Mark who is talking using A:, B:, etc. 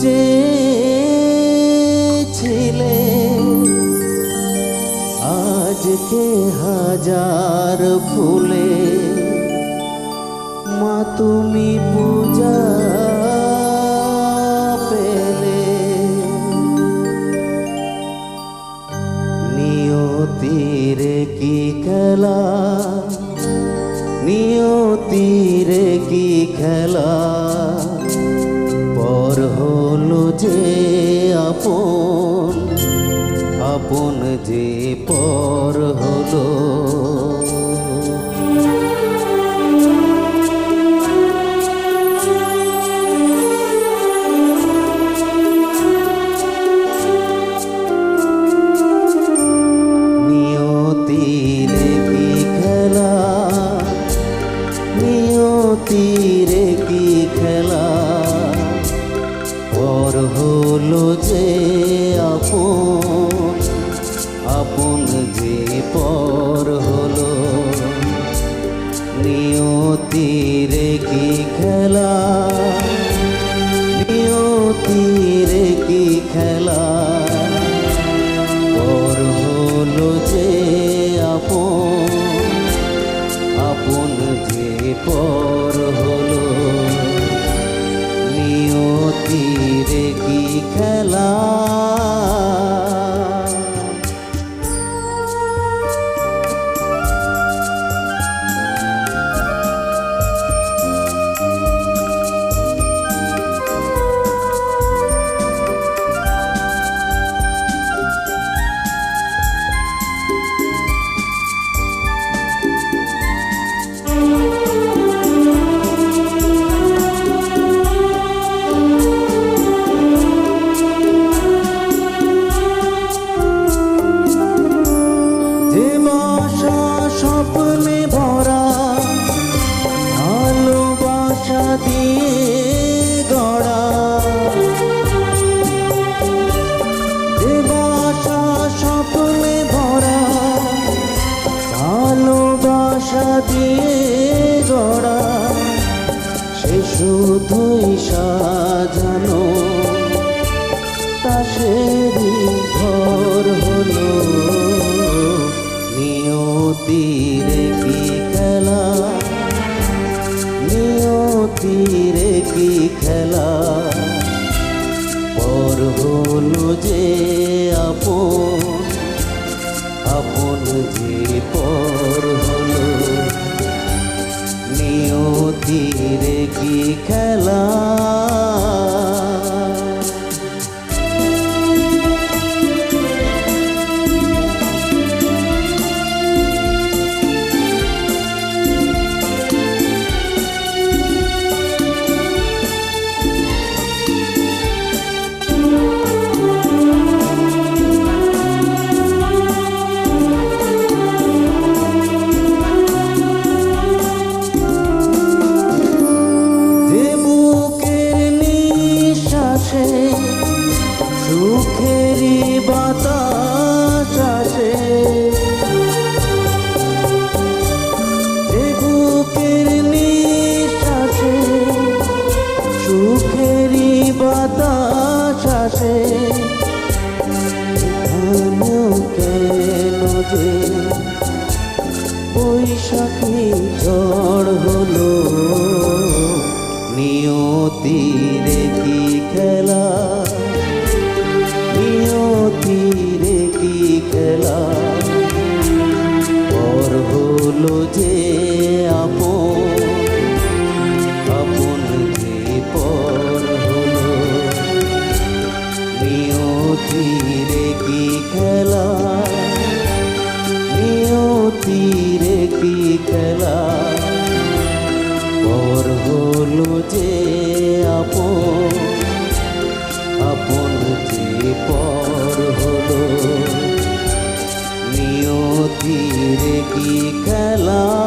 A: চেয়েছিলে আজকে হাজার ফুলে মা তুমি পূজা পেলে। নিয়তির কি খেলা যে আপন আপন যে পর হলো। হলো যে আপন আপন যে পর হলো। নিয়তি কি দিয়ে গড়া সে শুধুই সাজানো। তাসেরই ঘর হলো নিয়তির কি খেলা। নিয়তির কি খেলা। পর যে আপন আপন যে পর যে বৈশাখী ঝড় হলো। নিয়তির কি খেলা। নিয়তির কি খেলা। পর হলো যে যে নিয়তির কি খেলা। তীরে কি খেলা পর হলো যে আপন আপন যে পর হলো। নিয়তিরে কি খেলা